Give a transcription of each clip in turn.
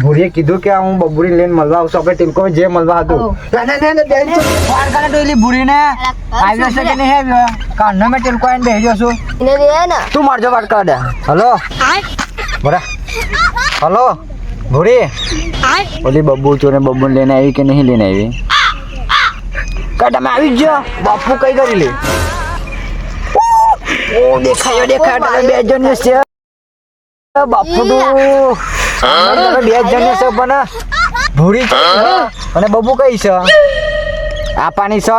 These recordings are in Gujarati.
ભૂરીએ કીધું કે હું બબુરી લઈને મળવા આવશું. આપણે ટીમકો જે મળવા હતું. ના, ના, ના, ના, બેન છો. વાર કરે તો એલી ભૂરીને આવ્યો છે કે નહીં આવ્યો? કાંડો મેં ટીમકો આવીને બેસી જશો ને. તું મારજો વાત કર દે હલો બરા. હલો? ભૂરી? ઓલી બબ્બુ ચોને બબ્બુ લઈને આવી કે નહીં લઈને આવી? કા તમે આવી જ બાપુ કઈ કરી લે? બે જણ છે બાપુ બે જણ છે પણ ભૂરી છે. અને બબુ કઈ છે? આ પાણી છે,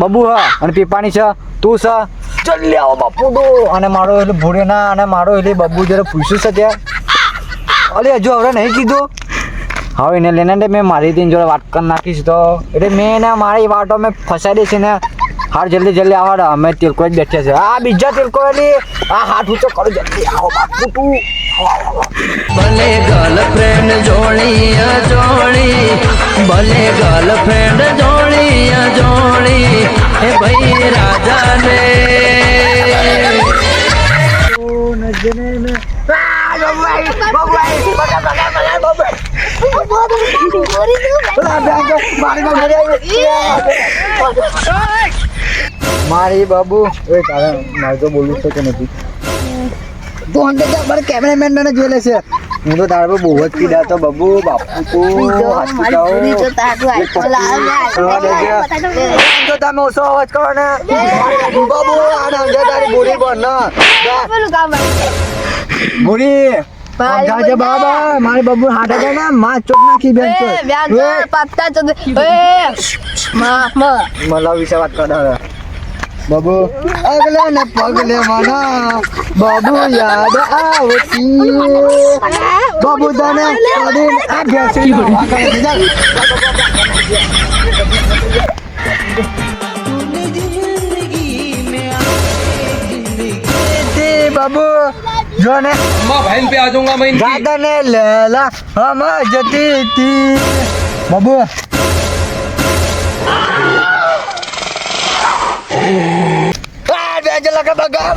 બબુ હ, અને પીપાણી છે, તું છે. ચાલ લે આવો બાપુ અને મારો એટલે ભૂરે ના અને મારો એટલે બબુ જરા પૂછ્યું છે ત્યાં અરે હજુ હવે નહીં કીધું. હવે એને લઈને મેં મારી જોડે વાત કરી નાખીશ તો. એટલે મેં એને મારી વાતો મેં ફસાઈ દઈશ ને. હાર જલ્દી જલ્દી આવો ને અમે તિલકો જ બેઠે છે આ બીજા તિલકો એની આ હાથ ઊંચો કરો જલ્દી આવો બાપુ તું ભલે ગર્લફ્રેન્ડ જોડી જોણી ભલે ગર્લફ્રેન્ડ જોણી જોણી હે ભાઈ રાજાને મારી બાબુ. એ તારે મારે તો બોલવું છે કે નથી? તું તો બર કેમેરામેન ને જોઈ લેશે. હું તો તારા પર બહુ જ પીડા તો બાબુ. બાપુ તું હાચું કહું. તો તમે ઓછો અવાજ કરો ને બાબુ આને સમજે તારી બુરી બન ના. બુરી સમજાવજે બાબા મારી બાબુ હાથ આગળ ને માં ચોક નાખી બેન તો मला વિશે વાત કર બબુ બાબુ અગલે ને પગલે મના બાબુ યાદ આવતી. બાબુ તને કદી આ બેસી જો ને अम्मा बहन पे आ जाऊंगा मैं इनकी દાદા ને લેલા હમ જતી હતી બાબુ આ બે જ લગા બગા